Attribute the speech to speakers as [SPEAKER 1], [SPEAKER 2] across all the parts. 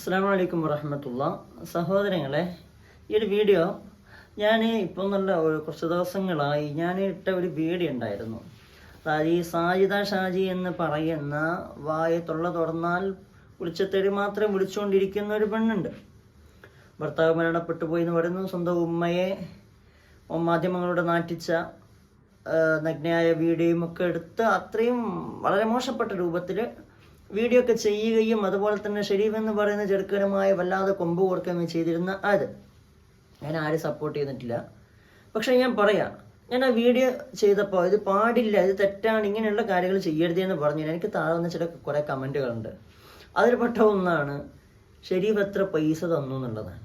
[SPEAKER 1] അസ്സാം വലൈക്കും വറഹമത്തുള്ള. സഹോദരങ്ങളെ ഈ ഒരു വീഡിയോ ഞാൻ ഇപ്പോൾ നല്ല കുറച്ച് ദിവസങ്ങളായി ഞാൻ ഇട്ട ഒരു വീഡിയോ ഉണ്ടായിരുന്നു. അതായത് ഈ സാജിദ ഷാജി എന്ന് പറയുന്ന വായ തൊള്ള തുറന്നാൽ വിളിച്ചത്തേടി മാത്രം വിളിച്ചുകൊണ്ടിരിക്കുന്ന ഒരു പെണ്ണുണ്ട്. ഭർത്താവ് മരണപ്പെട്ടു പോയി എന്ന് പറയുന്നു. സ്വന്തം ഉമ്മയെ മാധ്യമങ്ങളോട് നാറ്റിച്ച ആ, നഗ്നയായ വീഡിയോയും ഒക്കെ എടുത്ത് അത്രയും വളരെ മോശപ്പെട്ട രൂപത്തിൽ വീഡിയോ ഒക്കെ ചെയ്യുകയും അതുപോലെ തന്നെ ഷെരീഫ് എന്ന് പറയുന്ന ചെറുക്കനുമായി വല്ലാതെ കൊമ്പ് കൊടുക്കുകയും ചെയ്തിരുന്ന അത്. ഞാൻ ആരും സപ്പോർട്ട് ചെയ്തിട്ടില്ല. പക്ഷെ ഞാൻ പറയാം ഞാൻ ആ വീഡിയോ ചെയ്തപ്പോൾ ഇത് പാടില്ല ഇത് തെറ്റാണ് ഇങ്ങനെയുള്ള കാര്യങ്ങൾ ചെയ്യരുത് എന്ന് പറഞ്ഞു എനിക്ക് താഴെ വന്ന ചില കുറേ കമന്റുകളുണ്ട് അതിൽ പെട്ട ഒന്നാണ് ഷെരീഫ് എത്ര പൈസ തന്നു എന്നുള്ളതാണ്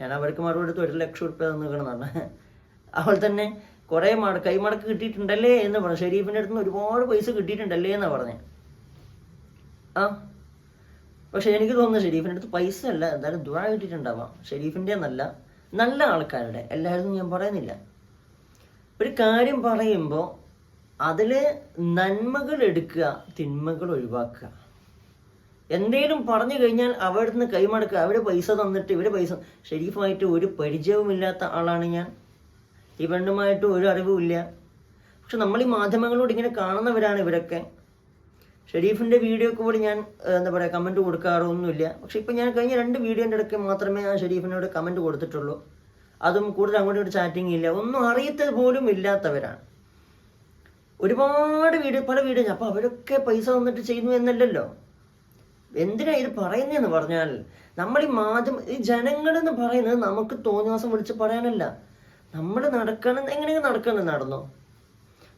[SPEAKER 1] ഞാൻ അവർക്ക് മറുപടി എടുത്ത് ഒരു ലക്ഷം റുപ്യ തന്നിക്കണമെന്നാണ് അവൾ തന്നെ കുറേ മട കൈമടക്ക് കിട്ടിയിട്ടുണ്ടല്ലേ എന്ന് പറഞ്ഞു. ഷെരീഫിന്റെ അടുത്ത് നിന്ന് ഒരുപാട് പൈസ കിട്ടിയിട്ടുണ്ടല്ലേ എന്നാണ് പറഞ്ഞത് ആ. പക്ഷെ എനിക്ക് തോന്നുന്നു ഷെരീഫിന്റെ അടുത്ത് പൈസ അല്ല എന്തായാലും ദുഴ കിട്ടിയിട്ടുണ്ടാവാം. ഷെരീഫിന്റെ എന്നല്ല നല്ല ആൾക്കാരുടെ. എല്ലാവരും ഞാൻ പറയുന്നില്ല. ഒരു കാര്യം പറയുമ്പോൾ അതിൽ നന്മകൾ എടുക്കുക തിന്മകൾ ഒഴിവാക്കുക. എന്തേലും പറഞ്ഞു കഴിഞ്ഞാൽ അവിടെ നിന്ന് കൈമടക്കുക. അവിടെ പൈസ തന്നിട്ട് ഇവിടെ പൈസ ഷെരീഫുമായിട്ട് ഒരു പരിചയവുമില്ലാത്ത ആളാണ് ഞാൻ. ഈ പെണ്ണുമായിട്ട് ഒരു അറിവുമില്ല. പക്ഷെ നമ്മൾ ഈ മാധ്യമങ്ങളോട് ഇങ്ങനെ കാണുന്നവരാണ് ഇവരൊക്കെ. ഷെരീഫിന്റെ വീഡിയോക്ക് കൂടി ഞാൻ എന്താ പറയുക കമന്റ് കൊടുക്കാറൊന്നുമില്ല. പക്ഷെ ഇപ്പം ഞാൻ കഴിഞ്ഞ രണ്ട് വീഡിയോന്റെ ഇടയ്ക്ക് മാത്രമേ ആ ഷെരീഫിനോട് കമന്റ് കൊടുത്തിട്ടുള്ളൂ. അതും കൂടുതൽ അങ്ങോട്ടും ഇങ്ങോട്ട് ചാറ്റിംഗ് ഇല്ല. ഒന്നും അറിയത്തത് പോലും ഇല്ലാത്തവരാണ്. ഒരുപാട് വീഡിയോ പല വീഡിയോ അപ്പോൾ അവരൊക്കെ പൈസ തന്നിട്ട് ചെയ്യുന്നു എന്നല്ലല്ലോ. എന്തിനാ ഇത് പറയുന്നതെന്ന് പറഞ്ഞാൽ നമ്മൾ ഈ മാധ്യമ ഈ ജനങ്ങളെന്ന് പറയുന്നത് നമുക്ക് തോന്നിയ ദിവസം വിളിച്ച് പറയാനല്ല. നമ്മൾ നടക്കണം എങ്ങനെയെങ്കിലും നടക്കണം നടന്നോ?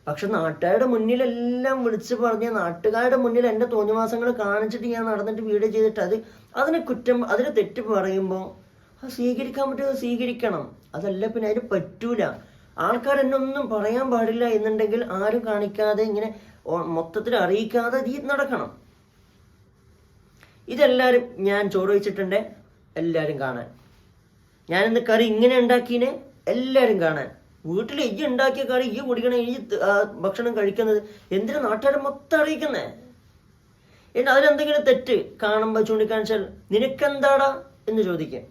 [SPEAKER 1] പക്ഷെ നാട്ടുകാരുടെ മുന്നിലെല്ലാം വിളിച്ച് പറഞ്ഞ് നാട്ടുകാരുടെ മുന്നിൽ എന്റെ തോന്നിവാസങ്ങൾ കാണിച്ചിട്ട് ഞാൻ നടന്നിട്ട് വീഡിയോ ചെയ്തിട്ട് അത് അതിനെ കുറ്റം അതിനെ തെറ്റ് പറയുമ്പോൾ അത് സ്വീകരിക്കാൻ പറ്റുന്നത് സ്വീകരിക്കണം. അതല്ല പിന്നെ അതിന് പറ്റൂല. ആൾക്കാർ എന്നെ ഒന്നും പറയാൻ പാടില്ല എന്നുണ്ടെങ്കിൽ ആരും കാണിക്കാതെ ഇങ്ങനെ മൊത്തത്തിൽ അറിയിക്കാതെ ഇത് നടക്കണം. ഇതെല്ലാവരും ഞാൻ ചോദിച്ചിട്ടുണ്ട് എല്ലാവരും കാണാൻ. ഞാൻ ഇന്ന് കറി ഇങ്ങനെ ഉണ്ടാക്കീനെ എല്ലാവരും കാണാൻ. വീട്ടിൽ ഈ ഉണ്ടാക്കിയ കറി ഈ കുടിക്കണ ഈ ഭക്ഷണം കഴിക്കുന്നത് എന്തിനാ നാട്ടുകാരെ മൊത്തം അറിയിക്കുന്നേ? എന്നിട്ട് അതിലെന്തെങ്കിലും തെറ്റ് കാണുമ്പോൾ ചൂണ്ടിക്കാണിച്ചാൽ നിനക്കെന്താടാ എന്ന് ചോദിക്കാം.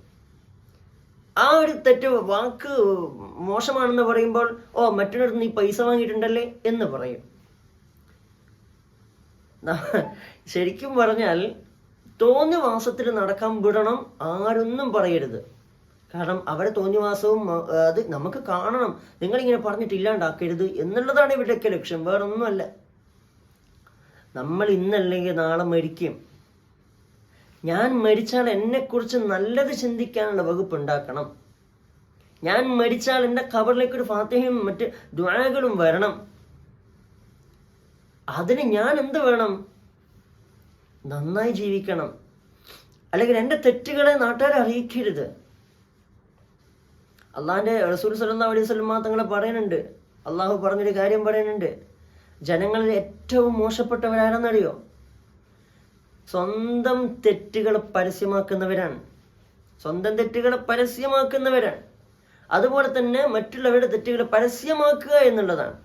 [SPEAKER 1] ആ ഒരു തെറ്റ് വാക്ക് മോശമാണെന്ന് പറയുമ്പോൾ ഓ മറ്റൊരിടത്ത് നീ പൈസ വാങ്ങിയിട്ടുണ്ടല്ലേ എന്ന് പറയും. ശരിക്കും പറഞ്ഞാൽ തോന്നിവാസത്തിൽ നടക്കാൻ വിടണം ആരൊന്നും പറയരുത്. കാരണം അവരെ തോന്നിവാസവും അത് നമുക്ക് കാണണം. നിങ്ങളിങ്ങനെ പറഞ്ഞിട്ട് ഇല്ലാണ്ടാക്കരുത് എന്നുള്ളതാണ് ഇവരുടെയൊക്കെ ലക്ഷ്യം. വേറെ ഒന്നുമല്ല നമ്മൾ ഇന്നല്ലെങ്കിൽ നാളെ മരിക്കും. ഞാൻ മരിച്ചാൽ എന്നെക്കുറിച്ച് നല്ലത് ചിന്തിക്കാനുള്ള വകുപ്പ് ഉണ്ടാക്കണം. ഞാൻ മരിച്ചാൽ എന്റെ കബറിലേക്ക് ഒരു ഫാത്തിഹയും മറ്റ് ദ്വാരകളും വരണം. അതിന് ഞാൻ എന്ത് വേണം? നന്നായി ജീവിക്കണം. അല്ലെങ്കിൽ എന്റെ തെറ്റുകളെ നാട്ടുകാരെ അറിയിക്കരുത്. അള്ളാഹിന്റെ റസൂൽ സല്ലാ അലൈഹി സ്വലമ തങ്ങളെ പറയുന്നുണ്ട്. അള്ളാഹു പറഞ്ഞൊരു കാര്യം പറയുന്നുണ്ട്. ജനങ്ങളിൽ ഏറ്റവും മോശപ്പെട്ടവരാരെന്നറിയോ? സ്വന്തം തെറ്റുകൾ പരസ്യമാക്കുന്നവരാണ്. സ്വന്തം തെറ്റുകൾ പരസ്യമാക്കുന്നവരാണ്. അതുപോലെ തന്നെ മറ്റുള്ളവരുടെ തെറ്റുകൾ പരസ്യമാക്കുക എന്നുള്ളതാണ്.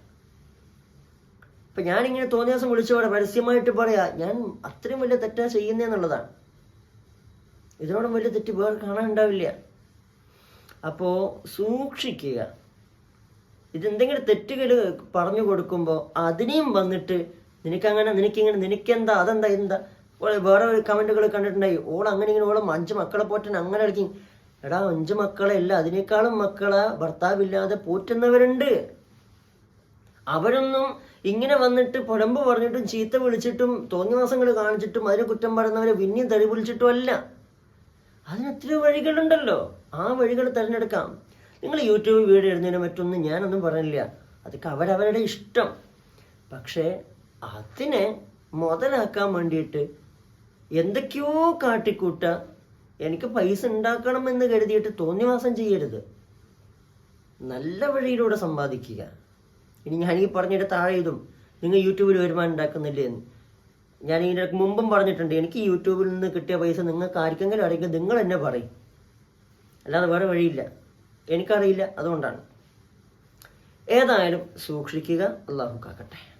[SPEAKER 1] ഇപ്പൊ ഞാനിങ്ങനെ തോന്നിയ ദിവസം വിളിച്ചോടെ പരസ്യമായിട്ട് പറയാ ഞാൻ അത്രയും വലിയ തെറ്റാ ചെയ്യുന്നതെന്നുള്ളതാണ് ഇതിനോടും വലിയ തെറ്റ് വേറെ കാണാനുണ്ടാവില്ല അപ്പോ സൂക്ഷിക്കുക. ഇതെന്തെങ്കിലും തെറ്റുകൾ പറഞ്ഞു കൊടുക്കുമ്പോൾ അതിനെയും വന്നിട്ട് നിനക്കങ്ങനെ നിനക്കിങ്ങനെ നിനക്കെന്താ അതെന്താ എന്താ വേറെ ഒരു കമന്റുകൾ കണ്ടിട്ടുണ്ടായി ഓൾ അങ്ങനെ ഇങ്ങനെ ഓളം അഞ്ച് മക്കളെ പോറ്റാൻ അങ്ങനെ കളിക്കും എടാ അഞ്ച് മക്കളെ അല്ല അതിനേക്കാളും മക്കളെ ഭർത്താവില്ലാതെ പോറ്റുന്നവരുണ്ട്. അവരൊന്നും ഇങ്ങനെ വന്നിട്ട് പുലമ്പ് പറഞ്ഞിട്ടും ചീത്ത വിളിച്ചിട്ടും തോന്നിവാസങ്ങൾ കാണിച്ചിട്ടും അതിനെ കുറ്റം പറയുന്നവരെ പിന്നെയും തെറി വിളിച്ചിട്ടും അല്ല. അതിന് എത്രയോ വഴികളുണ്ടല്ലോ? ആ വഴികൾ തിരഞ്ഞെടുക്കാം. നിങ്ങൾ യൂട്യൂബ് വീഡിയോ ഇടുന്നതിന് മറ്റൊന്നും ഞാനൊന്നും പറഞ്ഞില്ല. അതൊക്കെ അവരവരുടെ ഇഷ്ടം. പക്ഷേ അതിനെ മുതലാക്കാൻ വേണ്ടിയിട്ട് എന്തൊക്കെയോ കാട്ടിക്കൂട്ട എനിക്ക് പൈസ ഉണ്ടാക്കണം എന്ന് കരുതിയിട്ട് തോന്നിവാസം ചെയ്യരുത്. നല്ല വഴിയിലൂടെ സമ്പാദിക്കുക. ഇനി ഞാൻ ഈ പറഞ്ഞിട്ട് താഴെ ഇതും നിങ്ങൾ യൂട്യൂബിൽ വരുമാനം ഉണ്ടാക്കുന്നില്ലേ എന്ന്. ഞാൻ ഇതിന്റെ മുമ്പും പറഞ്ഞിട്ടുണ്ട് എനിക്ക് യൂട്യൂബിൽ നിന്ന് കിട്ടിയ പൈസ നിങ്ങൾക്ക് ആർക്കെങ്കിലും അറിയിക്കും നിങ്ങൾ എന്നെ പറയും. അല്ലാതെ വേറെ വഴിയില്ല. എനിക്കറിയില്ല അതുകൊണ്ടാണ്. ഏതായാലും സൂക്ഷിക്കുക അള്ളാഹു കാക്കട്ടെ.